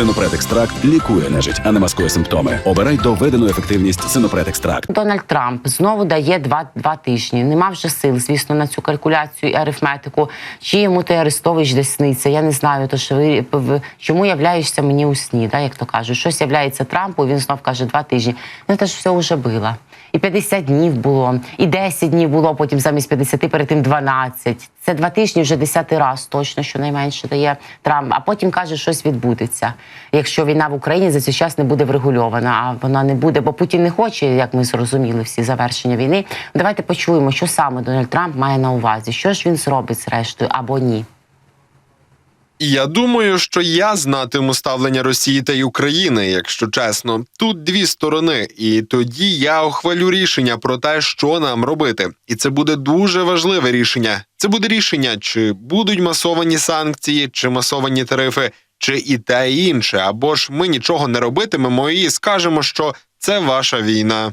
Синопред екстракт лікує нежить, а не маскує симптоми. Обирай доведену ефективність Синопред екстракт. Дональд Трамп знову дає два, два тижні. Нема вже сил, звісно, на цю калькуляцію і арифметику. Чи йому той Арестович десь сниться? Я не знаю. То що ви чому являєшся мені у сні, да, як то кажуть. Щось являється Трампу, він знов каже два тижні. Ну це ж все вже було. І 50 днів було, і 10 днів було, потім замість 50, перед тим 12. Це два тижні вже десятий раз точно, що найменше дає Трамп. А потім каже, щось відбудеться. Якщо війна в Україні за цей час не буде врегульована, а вона не буде, бо Путін не хоче, як ми зрозуміли, всі завершення війни. Давайте почуємо, що саме Дональд Трамп має на увазі, що ж він зробить зрештою або ні. Я думаю, що я знатиму ставлення Росії та й України, якщо чесно. Тут дві сторони, і тоді я ухвалю рішення про те, що нам робити. І це буде дуже важливе рішення. Це буде рішення, чи будуть масовані санкції, чи масовані тарифи, чи і те і інше, або ж ми нічого не робитимемо і скажемо, що це ваша війна.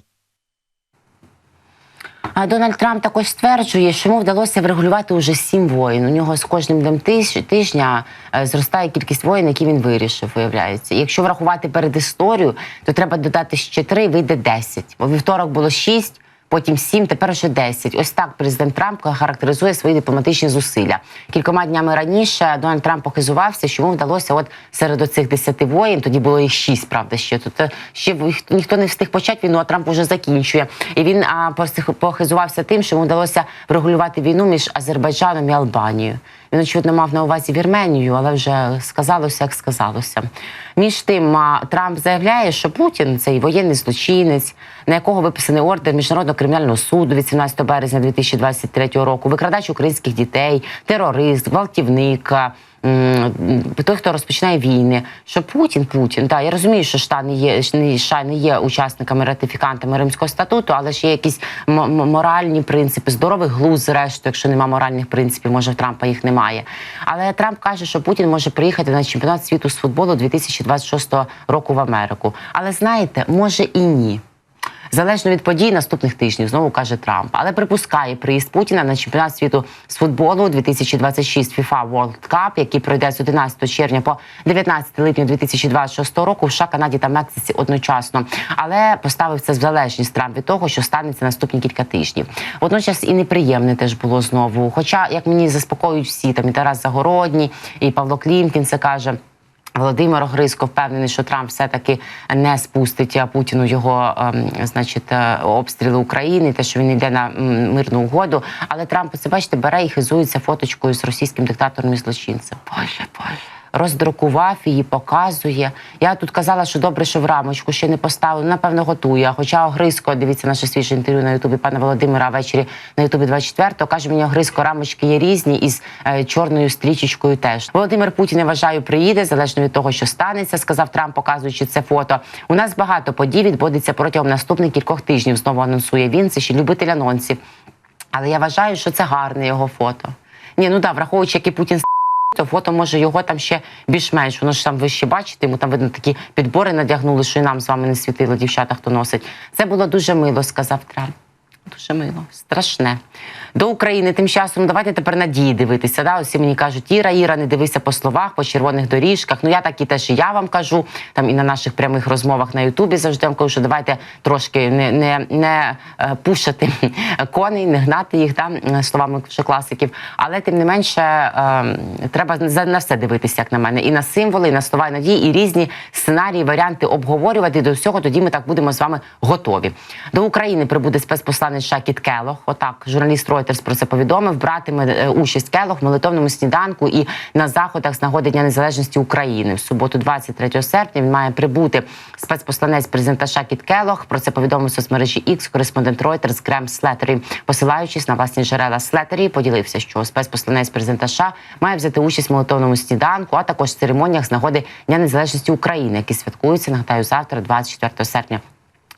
Дональд Трамп також стверджує, що йому вдалося врегулювати уже сім воїн. У нього з кожним днем тиж- тижня е, зростає кількість воїн, які він вирішив, виявляється. Якщо врахувати перед історію, то треба додати ще три, вийде 10. Бо вівторок було шість. Потім сім, тепер вже 10. Ось так президент Трамп характеризує свої дипломатичні зусилля. Кількома днями раніше Дональд Трамп похизувався, що йому вдалося, от серед оцих 10 воїн, тоді було їх 6, правда, ще тут е, ще ніхто не встиг почати війну, а Трамп уже закінчує. І він а, похизувався тим, що йому вдалося врегулювати війну між Азербайджаном і Албанією. Він очевидно мав на увазі Вірменію, але вже сказалося, як сказалося. Між тим, Трамп заявляє, що Путін цей воєнний злочинець, на якого виписаний ордер міжнародного кримінального суду від 17 березня 2023 року, викрадач українських дітей, терорист, гвалтівник. Той, хто розпочинає війни, що Путін, Путін, да, я розумію, що США не є США не є учасниками ратифікантами Римського статуту, але ж є якісь моральні принципи, здоровий глузд, зрештою, якщо немає моральних принципів, може в Трампа їх немає. Але Трамп каже, що Путін може приїхати на чемпіонат світу з футболу 2026 року в Америку. Але знаєте, може і ні. Залежно від подій наступних тижнів, знову каже Трамп. Але припускає приїзд Путіна на чемпіонат світу з футболу 2026 FIFA World Cup, який пройде з 11 червня по 19 липня 2026 року в США, Канаді та Мексиці одночасно. Але поставив це в залежність Трамп від того, що станеться наступні кілька тижнів. Водночас і неприємне теж було знову. Хоча, як мені заспокоюють всі, там і Тарас Загородній, і Павло Клімкін це каже. Володимир Гризко впевнений, що Трамп все-таки не спустить Путіну його, ем, значить, е, обстріли України, те, що він йде на мирну угоду. Але Трамп, це бачите, бере і хизується фоточкою з російським диктатором і злочинцем. Боже, боже. Роздрукував її, показує. Я тут казала, що добре, що в рамочку ще не поставили. Напевно, готує. Хоча Огризко, дивіться наше свіже інтерв'ю на Ютубі пана Володимира ввечері на Ютубі 24-го, каже мені Огризко, рамочки є різні із е, чорною стрічечкою теж. Володимир Путін, я вважаю, приїде, залежно від того, що станеться, сказав Трамп, показуючи це фото. У нас багато подій відбудеться протягом наступних кількох тижнів. Знову анонсує він. Це ще любитель анонсів. Але я вважаю, що це гарне його фото. Ні, ну да, враховуючи, який Путін то фото може його там ще більш-менш. Воно ж там ви ще бачите, йому там видно такі підбори надягнули, що і нам з вами не світило, дівчата, хто носить. Це було дуже мило, сказав Трамп. Дуже мило, страшне. До України тим часом давайте тепер надії дивитися. Да? Усі мені кажуть, Іра, Іра, не дивися по словах, по червоних доріжках. Ну я так і теж і я вам кажу. Там і на наших прямих розмовах на Ютубі завжди вам кажу, що давайте трошки не, не, не е, пушити коней, не гнати їх да? словами вже класиків. Але тим не менше е, треба на все дивитися, як на мене, і на символи, і на слова і надії, і різні сценарії, варіанти обговорювати. До всього тоді ми так будемо з вами готові. До України прибуде спецпосланець США Кіт Келох. Отак, журналіст Reuters про це повідомив. Братиме е, участь Келох в молитовному сніданку і на заходах з нагоди Дня Незалежності України. В суботу, 23 серпня, він має прибути спецпосланець президента США Кіт Келох. Про це повідомив соцмережі X кореспондент Reuters Грем Слетері. Посилаючись на власні джерела Слетері, поділився, що спецпосланець президента США має взяти участь в молитовному сніданку, а також церемоніях з нагоди Дня Незалежності України, які святкуються. Нагадаю, завтра, 24 серпня.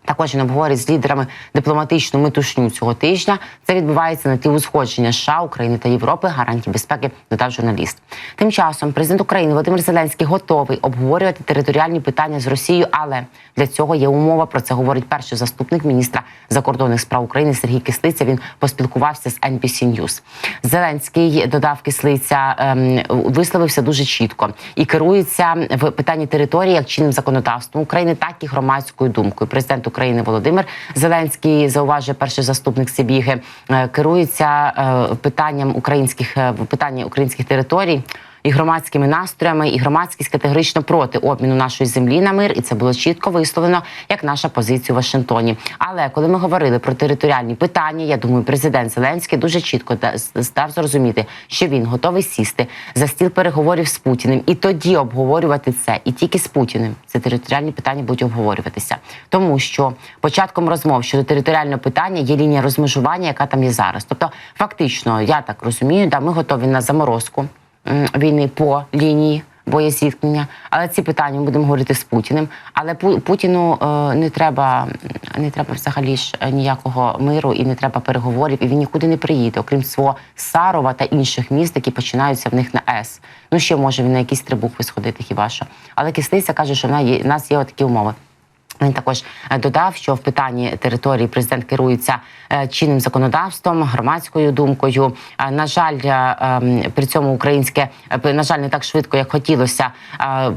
Також він обговорить з лідерами дипломатичну метушню цього тижня. Це відбувається на тлі узгодження США, України та Європи, гарантій безпеки, додав журналіст. Тим часом президент України Володимир Зеленський готовий обговорювати територіальні питання з Росією, але для цього є умова. Про це говорить перший заступник міністра закордонних справ України Сергій Кислиця. Він поспілкувався з NBC News. Зеленський додав Кислиця, ем, висловився дуже чітко і керується в питанні території як чинним законодавством України, так і громадською думкою. Президент України Володимир Зеленський зауважує перший заступник Сибіги, е, керується е, питанням українських е, питання українських територій. І громадськими настроями, і громадськість категорично проти обміну нашої землі на мир, і це було чітко висловлено як наша позиція у Вашингтоні. Але коли ми говорили про територіальні питання, я думаю, президент Зеленський дуже чітко став зрозуміти, що він готовий сісти за стіл переговорів з Путіним і тоді обговорювати це, і тільки з Путіним це територіальні питання будуть обговорюватися, тому що початком розмов щодо територіального питання є лінія розмежування, яка там є зараз. Тобто, фактично, я так розумію, да, ми готові на заморозку війни по лінії боєзіткнення. Але ці питання ми будемо говорити з Путіним. Але Пу- Путіну е, не треба не треба взагалі ж е, ніякого миру і не треба переговорів. І він нікуди не приїде, окрім свого Сарова та інших міст, які починаються в них на С. Ну ще може він на якісь три букви сходити, хіба що. Але Кислиця каже, що в нас є такі умови. Він також додав, що в питанні території президент керується е, чинним законодавством, громадською думкою. Е, На жаль, е, ем, при цьому українське на жаль не так швидко, як хотілося.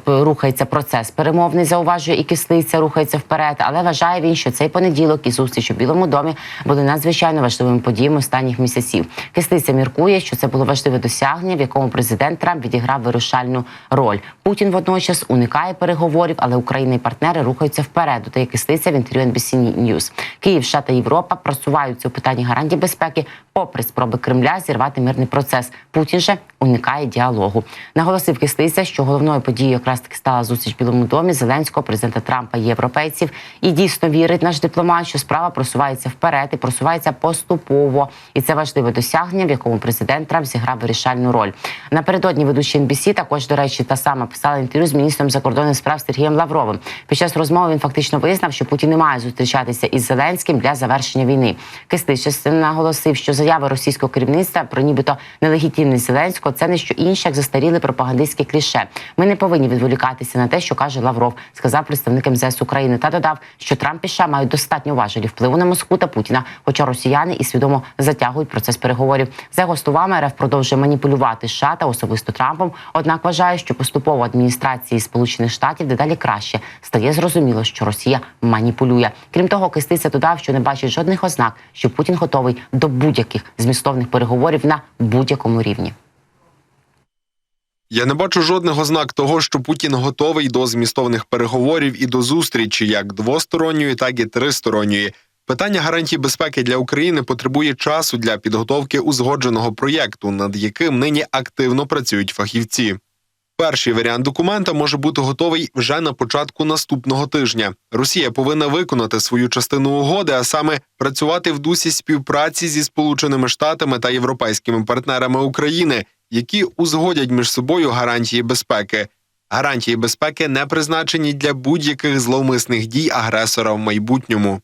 Рухається процес перемовний. Зауважує і кислиця, рухається вперед. Але вважає він, що цей понеділок і зустріч у Білому домі були надзвичайно важливими подіями останніх місяців. Кислиця міркує, що це було важливе досягнення, в якому президент Трамп відіграв вирушальну роль. Путін водночас уникає переговорів, але Україна і партнери рухаються вперед. Додає кислиця в інтерв'ю NBC News. Київ, США та Європа просуваються у питанні гарантій безпеки, попри спроби Кремля зірвати мирний процес. Путін же уникає діалогу. Наголосив кислиця, що головною подією якраз таки стала зустріч в Білому домі Зеленського, президента Трампа і європейців. І дійсно вірить наш дипломат, що справа просувається вперед і просувається поступово. І це важливе досягнення, в якому президент Трамп зіграв вирішальну роль. Напередодні ведучі NBC також, до речі, та сама писала інтерв'ю з міністром закордонних справ Сергієм Лавровим. Під час розмови він фактично визнав, що Путін не має зустрічатися із Зеленським для завершення війни. Кистич наголосив, що заяви російського керівництва про нібито нелегітимність Зеленського це не що інше, як застаріли пропагандистські кліше. Ми не повинні відволікатися на те, що каже Лавров, сказав представник МЗС України, та додав, що Трамп і США мають достатньо важелі впливу на Москву та Путіна, хоча росіяни і свідомо затягують процес переговорів. За його словами, РФ продовжує маніпулювати США та особисто Трампом. Однак вважає, що поступово адміністрації Сполучених Штатів дедалі краще стає зрозуміло, що Росія маніпулює. Крім того, Кистиця додав, що не бачить жодних ознак, що Путін готовий до будь-яких змістовних переговорів на будь-якому рівні. Я не бачу жодних ознак того, що Путін готовий до змістовних переговорів і до зустрічі, як двосторонньої, так і тристоронньої. Питання гарантій безпеки для України потребує часу для підготовки узгодженого проєкту, над яким нині активно працюють фахівці. Перший варіант документа може бути готовий вже на початку наступного тижня. Росія повинна виконати свою частину угоди, а саме працювати в дусі співпраці зі Сполученими Штатами та європейськими партнерами України, які узгодять між собою гарантії безпеки. Гарантії безпеки не призначені для будь-яких зловмисних дій агресора в майбутньому.